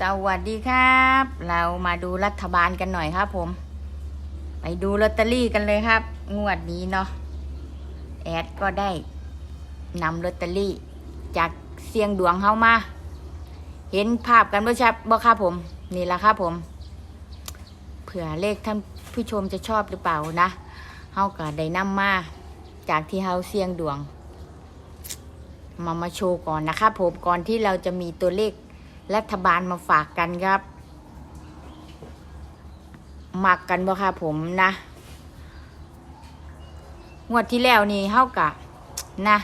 สวัสดีครับ เรามาดูรัฐบาลกันหน่อยครับผม ไปดูลอตเตอรี่กันเลยครับ งวดนี้เนาะแอดก็ได้นำลอตเตอรี่ จากเสียงดวงเฮามา เห็นภาพกันบ่ชัดบ่ครับผม นี่ละครับผม เผื่อเลขท่านผู้ชมจะชอบหรือเปล่านะเฮาก็ได้นำมา จากที่เฮาเสียงดวง มามาโชว์ก่อนนะครับผมก่อนที่เราจะมีตัวเลข รัฐบาลมาฝากกันครับมักกันบ่ครับผมนะ งวดที่แล้วนี่เท่ากับนะ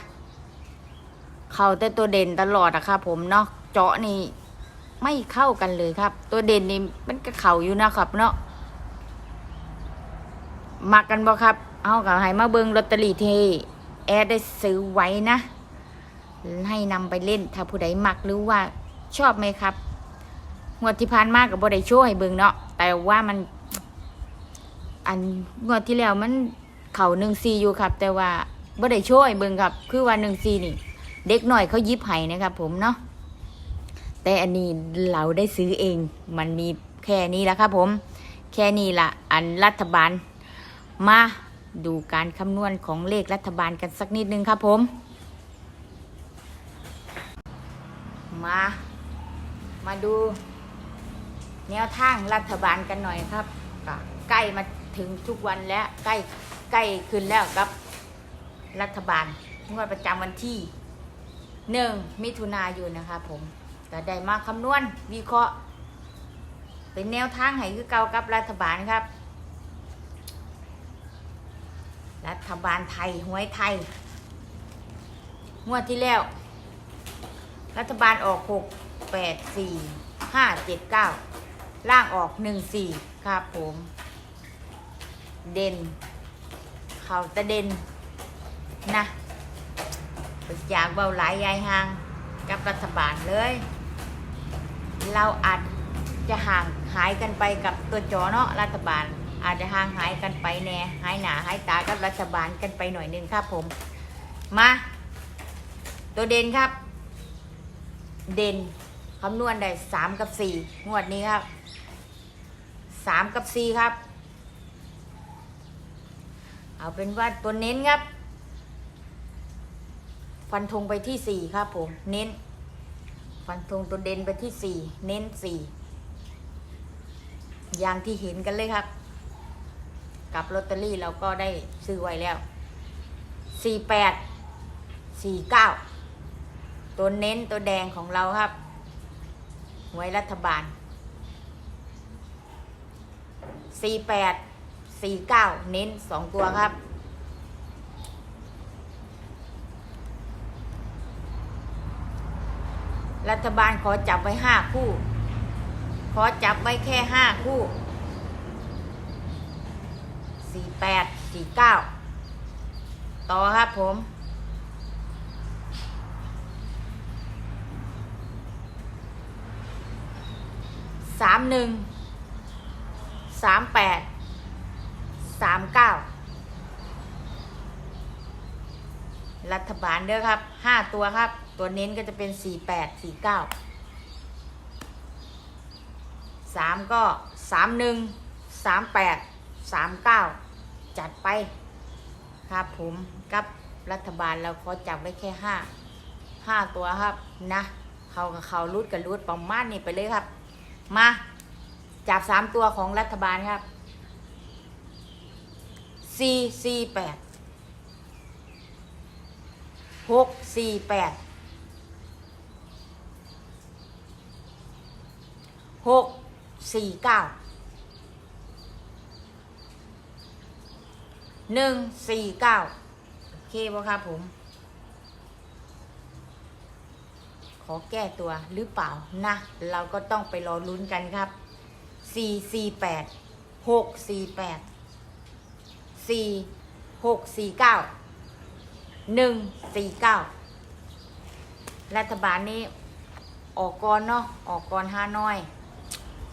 เขาแต่ตัวเด่นตลอดอะครับผมเนาะเจาะนี่ไม่เข้ากันเลยครับ ตัวเด่นนี่มันก็เข่าอยู่นะครับเนาะมักกันบ่ครับ เอากับให้มาเบิงลอตเตอรี่ที่แอดได้ซื้อไว้นะ ให้นำไปเล่นถ้าผู้ใดมักหรือว่า ชอบไหมครับงวดที่ผ่านมากับบ่ได้โชว์ให้เบิงเนาะแต่ว่ามัน อันงวดที่แล้วมันเข่าหนึ่งซีอยู่ครับ แต่ว่าบ่ได้โชว์ให้เบิงครับ คือว่าหนึ่งซีนี่ เด็กหน่อยเขายิบให้นะครับ ผมเนาะแต่อันนี้เราได้ซื้อเอง มันมีแค่นี้แล้วครับ ผม แค่นี้ละอันรัฐบาล มาดูการคำนวณของเลขรัฐบาลกันสักนิดนึงครับผม มา มาดู แนวทางรัฐบาลกันหน่อยครับก็ใกล้มาถึงทุกวันแล้วใกล้ใกล้ขึ้นแล้วครับ รัฐบาลงวดประจำวันที่หนึ่งมิถุนายนนะคะผมก็ได้มาคำนวณวิเคราะห์ เป็นแนวทางให้คือเก่ากับรัฐบาลครับ รัฐบาลไทยหวยไทย งวดที่แล้ว รัฐบาลออกหก แปดสี่ห้าเจ็ดเก้าล่างออกหนึ่งสี่ครับผม เด่น เขาจะเด่นนะอยากเบาหลายยายห่างกับรัฐบาลเลย เราอาจจะห่างหายกันไปกับตัวจอเนาะรัฐบาล อาจจะห่างหายกันไปแน่หายหนาหายตากับรัฐบาลกันไปหน่อยนึงครับผม มา ตัวเด่นครับ เด่น คำนวณได้สามกับสี่งวดนี้ครับสามกับสี่ครับ เอาเป็นว่าตัวเน้นครับ ฟันธงไปที่สี่ครับผม เน้น ฟันธงตัวเด่นไปที่สี่เน้นสี่อย่างที่เห็นกันเลยครับ กับลอตเตอรี่เราก็ได้ซื้อไว้แล้วสี่แปดสี่เก้าตัวเน้นตัวแดงของเราครับ วยรัฐบาล 48 49 เน้น 2 ตัวครับ รัฐบาลขอจับไว้ 5 คู่ ขอจับไว้แค่ 5 คู่ 48 49 ต่อครับผม สามหนึ่งสามแปดสามเก้ารัฐบาลเด้อครับห้าตัวครับ ตัวเน้นก็จะเป็นสี่แปดสี่เก้าสามก็สามหนึ่งสามแปดสามเก้าจัดไปครับผมกับรัฐบาลเราขอจับไว้แค่ห้าห้าตัวครับนะ เขากับเขารุดกับรุดประมาณนี้ไปเลยครับ มาจับสามตัวของรัฐบาลครับสี่สี่แปดหกสี่แปดหกสี่เก้าหนึ่งสี่เก้าโอเคป่ะครับผม ข อแก้ตัวหรือเปล่านะ เราก็ต้องไปรอลุ้นกันครับ 4 4 8 6 4 8 4 6 4 9 1 4 9 รัฐบาลนี้ออกก่อนเนาะออกก่อนฮานอย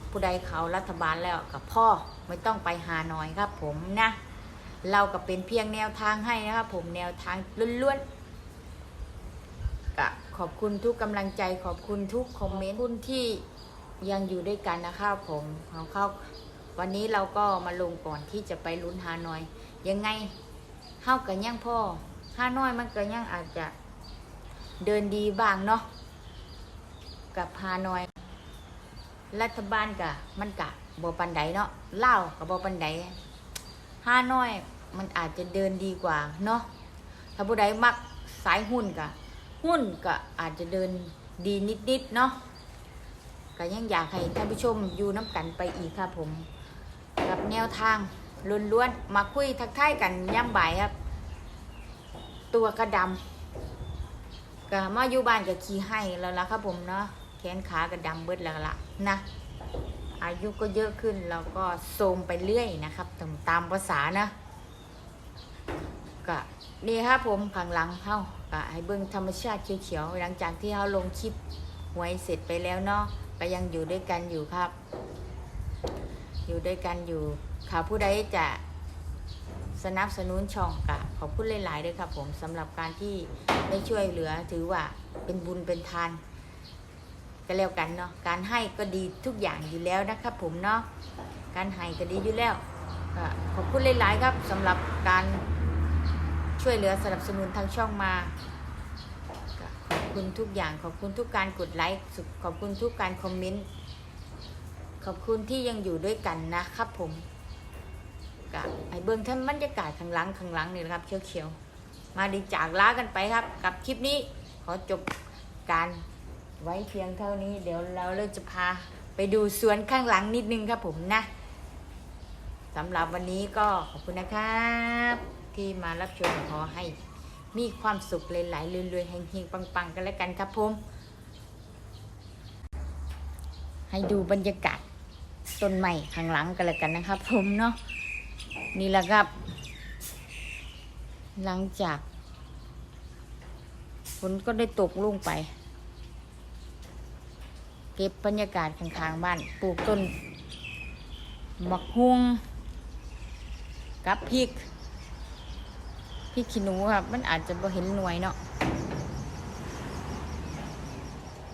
ผู้ใดเขารัฐบาลแล้วกับพ่อไม่ต้องไปฮานอยครับผมนะ เราก็เป็นเพียงแนวทางให้นะครับผมแนวทางล้วนๆ ขอบคุณทุกกำลังใจ ขอบคุณทุกคอมเมนต์คุณที่ยังอยู่ด้วยกันนะครับผมของเข้าวันนี้เราก็มาลงก่อนที่จะไปลุ้นฮานอย ยังไงเข้ากันยังพ่อฮานอยมันก็ยังอาจจะเดินดีบ้างเนาะกับฮานอย รัฐบาลกะมันกะบ่ปันไดเนาะเล่ากับบ่ปันไดฮานอยมันอาจจะเดินดีกว่าเนาะถ้าผู้ใดมักสายหุ้นกะ หุ้นก็อาจจะเดินดีนิดๆเนาะก็ยังอยากให้ท่านผู้ชมอยู่น้ำกันไปอีกครับผม กับแนวทางล้วนๆ มาคุยทักทายกันย่ำบ่ายครับ ตัวกระดำก็มาอยู่บ้านกับขี่ให้แล้วล่ะครับผมเนาะแขนขากระดำเบิดแล้วล่ะนะอายุก็เยอะขึ้นแล้วก็โทรมไปเรื่อยนะครับตามตามภาษานะ ก็นี่ครับผมข้างหลังเฮาก็ให้เบิ่งธรรมชาติเขียวๆหลังจากที่เฮาลงคลิปหวยเสร็จไปแล้วเนาะก็ยังอยู่ด้วยกันอยู่ครับ อยู่ด้วยกันอยู่ค่ะผู้ใดจะสนับสนุนช่องกะขอบคุณหลายๆด้วยครับผมสำหรับการที่ได้ช่วยเหลือถือว่าเป็นบุญเป็นทานก็แล้วกันเนาะการให้ก็ดีทุกอย่างอยู่แล้วนะครับผมเนาะการให้ก็ดีอยู่แล้วขอบคุณหลายๆครับสำหรับการ ช่วยเหลือสนับสนุนทางช่องมาขอบคุณทุกอย่างขอบคุณทุกการกดไลค์ขอบคุณทุกการคอมเมนต์ขอบคุณที่ยังอยู่ด้วยกันนะครับผมก็ไอเบิ้งท่านบรรยากาศข้างหลังข้างหลังนี่นะครับเขียวๆ มาดีจากลากันไปครับ กับคลิปนี้ขอจบการไว้เพียงเท่านี้ เดี๋ยวเราเลยจะพาไปดูสวนข้างหลังนิดนึงครับผมนะสำหรับวันนี้ก็ขอบคุณนะครับ ที่มารับชมขอให้มีความสุขหลายๆรวยๆแห่งๆปังๆ กันแล้วกันครับผมให้ดูบรรยากาศต้นไม้ข้างหลังกันแล้วกันนะครับ ผมเนาะนี่แหละครับ หลังจากฝนก็ได้ตกลงไป เก็บบรรยากาศข้างๆบ้านปลูกต้นมักฮุงกับพริก พี่ขี้หนูครับมันอาจจะบ่เห็นหน่วยเนาะ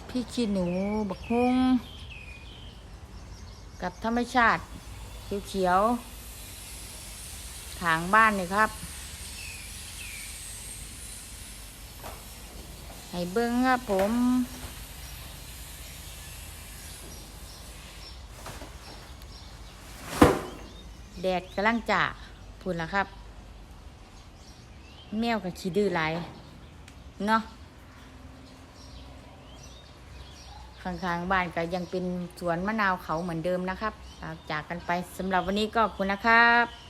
พี่ขี้หนูบักฮุงกับธรรมชาติเขียวๆทางบ้านนี่ครับ ให้เบิ้งครับผมแดดกำลังจะพูนแล้วครับ แมวกับขี้ดื้อหลายเนาะข้างๆบ้านก็ยังเป็นสวนมะนาวเขาเหมือนเดิมนะครับ จากกันไปสำหรับวันนี้ก็ขอบคุณนะครับ